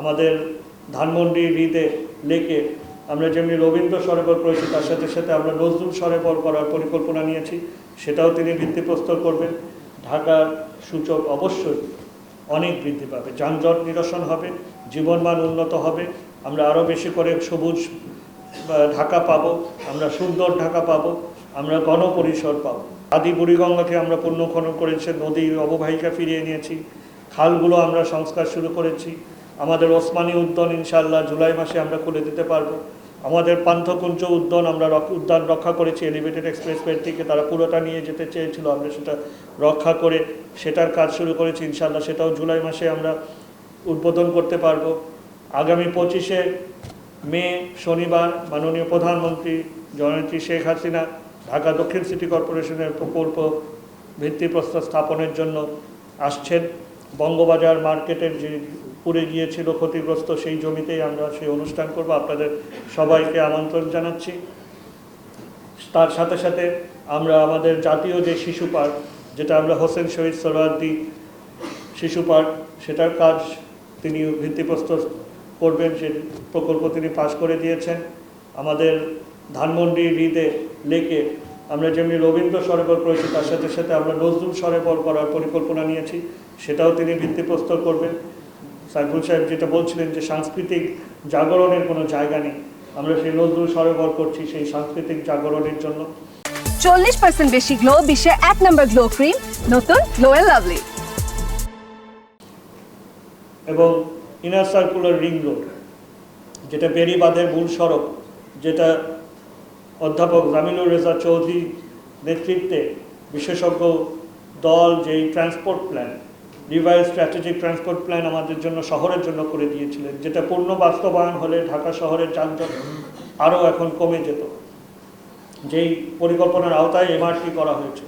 আমাদের ধানমন্ডি হৃদে লেকে আমরা যেমনি রবীন্দ্র সরোবর করেছি, তার সাথে সাথে আমরা নজরুল সরোবর করার পরিকল্পনা নিয়েছি, সেটাও তিনি ভিত্তিপ্রস্তর করবেন। ঢাকার সূচক অবশ্যই অনেক বৃদ্ধি পাবে। যানজট নিরসন হবে, জীবনমান উন্নত হবে। আমরা আরও বেশি করে সবুজ ঢাকা পাবো, আমরা সুন্দর ঢাকা পাবো, আমরা গণপরিসর পাবো। আদি বুড়িগঙ্গাকে আমরা পুণ্যখনন করেছি, নদীর অববাহিকা ফিরিয়ে নিয়েছি। খালগুলো আমরা সংস্কার শুরু করেছি। আমাদের ওসমানী উদ্যান ইনশাল্লাহ জুলাই মাসে আমরা খুলে দিতে পারব। আমাদের পান্থকুঞ্জ উদ্যান আমরা উদ্যান রক্ষা করেছি এলিভেটেড এক্সপ্রেসওয়ে থেকে তারা পুরোটা নিয়ে যেতে চেয়েছিল, আমরা সেটা রক্ষা করে সেটার কাজ শুরু করেছি ইনশাল্লাহ সেটাও জুলাই মাসে আমরা উদ্বোধন করতে পারব। আগামী পঁচিশে মে, শনিবার মাননীয় প্রধানমন্ত্রী জননেত্রী শেখ হাসিনা ঢাকা দক্ষিণ সিটি কর্পোরেশনের প্রকল্প ভিত্তিপ্রস্তর স্থাপনের জন্য আসছেন। বঙ্গবাজার মার্কেটের যে পুড়ে গিয়েছিল ক্ষতিগ্রস্ত সেই জমিতেই আমরা সেই অনুষ্ঠান করব। আপনাদের সবাইকে আমন্ত্রণ জানাচ্ছি। তার সাথে সাথে আমরা আমাদের জাতীয় যে শিশু পার্ক, যেটা আমরা হোসেন শহীদ সোহরাওয়ার্দী শিশু পার্ক, সেটার কাজ তিনি ভিত্তিপ্রস্তর করবেন, সে প্রকল্প তিনি পাশ করে দিয়েছেন। আমাদের ধানমন্ডি হৃদে, লেকে আমরা যেমনি রবীন্দ্র সরোবর করেছি, তার সাথে সাথে আমরা নজরুল সরোবর করার পরিকল্পনা নিয়েছি, সেটাও তিনি ভিত্তিপ্রস্তর করবেন। সাইফুল সাহেব যেটা বলছিলেন যে সাংস্কৃতিক জাগরণের কোনো জায়গা নেই। আমরা সেই নজরুল সরোবর করছি সেই সাংস্কৃতিক জাগরণের জন্য। চল্লিশ পার্সেন্ট বেশি গ্লো বিশ্বের এক নম্বর গ্লো ক্রিম নতুন লাভলি এবং ইনার সার্কুলার রিং রোড যেটা বেরিবাঁধের মূল সড়ক যেটা অধ্যাপক জামিনুর রেজা চৌধুরী নেতৃত্বে বিশেষজ্ঞ দল যেই transport plan revise strategic transport plan আমাদের জন্য শহরের জন্য করে দিয়েছিলেন, যেটা পূর্ণ বাস্তবায়ন হলে ঢাকা শহরের যানজট আরও এখন কমে যেত। যেই পরিকল্পনার আওতায় এমআরটি করা হয়েছে,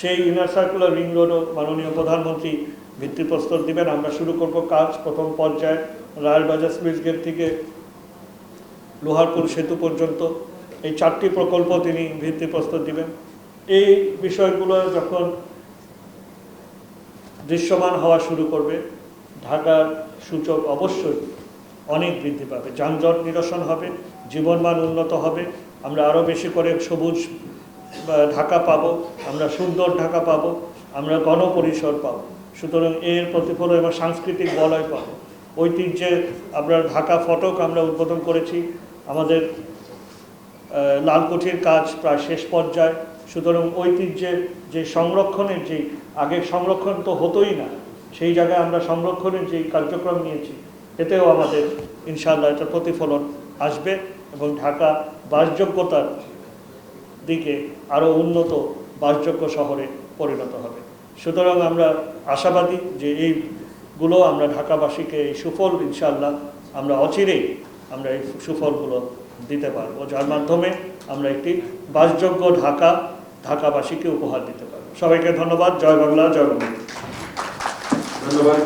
সেই ইনার সার্কুলার রিং রোডও মাননীয় প্রধানমন্ত্রী ভিত্তিপ্রস্তর দিবেন। আমরা শুরু করব কাজ, প্রথম পর্যায়ে রায়েরবাজার স্লুইস গেট থেকে লোহারপুর সেতু পর্যন্ত। এই চারটি প্রকল্প তিনি ভিত্তিপ্রস্তর দিবেন। এই বিষয়গুলো যখন দৃশ্যমান হওয়া শুরু করবে। ঢাকার সূচক অবশ্যই অনেক বৃদ্ধি পাবে। যানজট নিরসন হবে, জীবনমান উন্নত হবে। আমরা আরও বেশি করে সবুজ ঢাকা পাবো, আমরা সুন্দর ঢাকা পাবো, আমরা গণপরিসর পাবো। সুতরাং এর প্রতিফলন এবং সাংস্কৃতিক বলয় পাবো। ঐতিহ্যে আমরা ঢাকা ফটক আমরা উদ্বোধন করেছি। আমাদের লালকুঠির কাজ প্রায় শেষ পর্যায়ে। সুতরাং ঐতিহ্যের যে সংরক্ষণের যে, আগে সংরক্ষণ তো হতোই না, সেই জায়গায় আমরা সংরক্ষণের যে কার্যক্রম নিয়েছি, এতেও আমাদের ইনশাআল্লাহ এটা প্রতিফলন আসবে এবং ঢাকা বাসযোগ্যতার দিকে আরও উন্নত বাসযোগ্য শহরে পরিণত হবে। সুতরাং আমরা আশাবাদী যে এইগুলো আমরা ঢাকাবাসীকে এই সুফল ইনশাআল্লাহ আমরা অচিরেই আমরা এই সুফলগুলো দিতে পারব, যার মাধ্যমে আমরা একটি বাসযোগ্য ঢাকা ঢাকাবাসীকে উপহার দিতে পারব। সবাইকে ধন্যবাদ। জয় বাংলা জয় বাংলা ধন্যবাদ